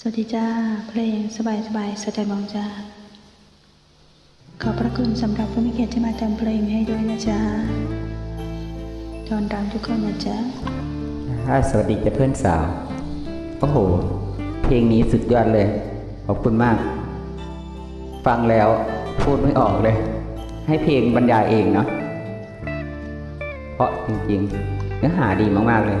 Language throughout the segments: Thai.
สวัสดีจ้า เพลงสบายสบายสไตล์มองจ้า ขอบพระคุณสำหรับผู้มีเกียรติที่มาแต่งเพลงให้ด้วยนะจ๊ะตอนรับทุกคนนะจ๊ะสวัสดีจ้ะเพื่อนสาว โอ้โห เพลงนี้สุดยอดเลย ขอบคุณมาก ฟังแล้วพูดไม่ออกเลย ให้เพลงบรรยายเองเนาะเพราะจริงๆ เนื้อหาดีมากๆเลย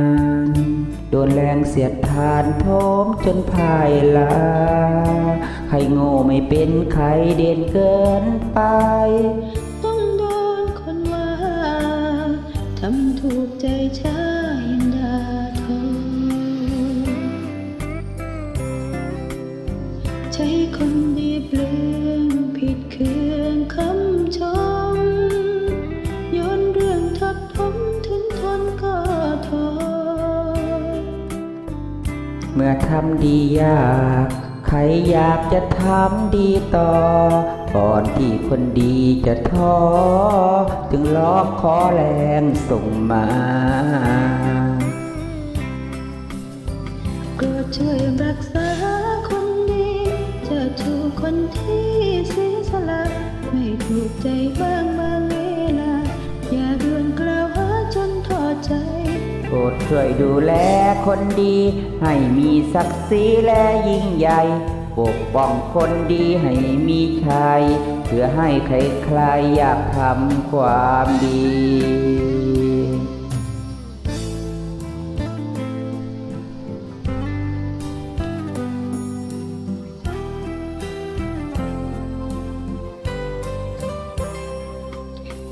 โดนแรงเสียดทานทมจนพ่ายลา ใครโง่ไม่เป็นใครเด่นเกินไป ต้องโดนคนว่าทำถูกใจฉัน เมื่อทำดียาก ใครอยากจะทำดีต่อ ก่อนที่คนดีจะท้อ จึงร้องขอแรงส่งมาโปรดช่วยรักษาคนดี จะถูกคนที่เสียสละไม่ถูกใจบ้าง ดช่วยดูแลคนดี ให้มีศักดิ์ศรีและยิ่งใหญ่ ปกป้องคนดีให้มีชัยเพื่อให้ใครๆอยากทำความดี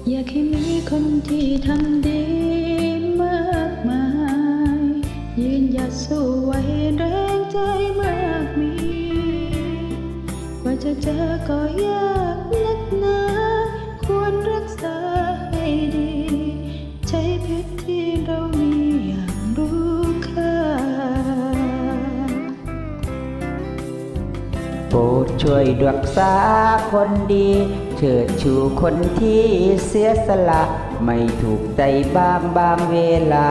อยากให้มีคนที่ทำดีมาก สู้ไว้แรงใจมากมี กว่าจะเจอก็ยากนักหนาควรรักษาให้ดี ใช้เพชรที่เรามีอย่างรู้ค่า โปรดช่วยรักษาคนดี เชิดชูคนที่เสียสละ ไม่ถูกใจบ้างบางเวลา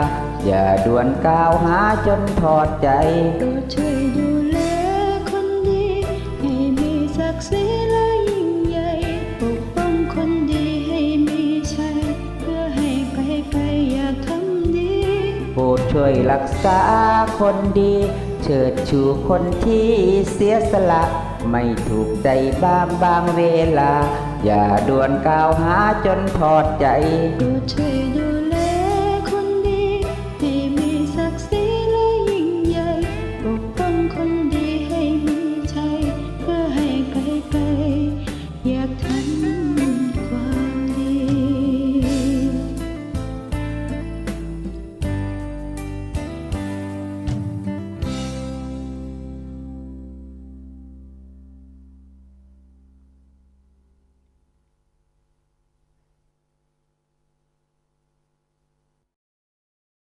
อย่าด่วนกล่าวหาจนถอดใจโปรดช่วยดูแลคนดีให้มีศักดิ์ศรีและยิ่งใหญ่ปกป้องคนดีให้มีชัยเพื่อให้ใครๆอยากทำดีโปรดช่วยรักษาคนดี เชิดชูคนที่เสียสละ ไม่ถูกใจบ้างบางเวลา อย่าด่วนกล่าวหาจนถอดใจโปรดช่วย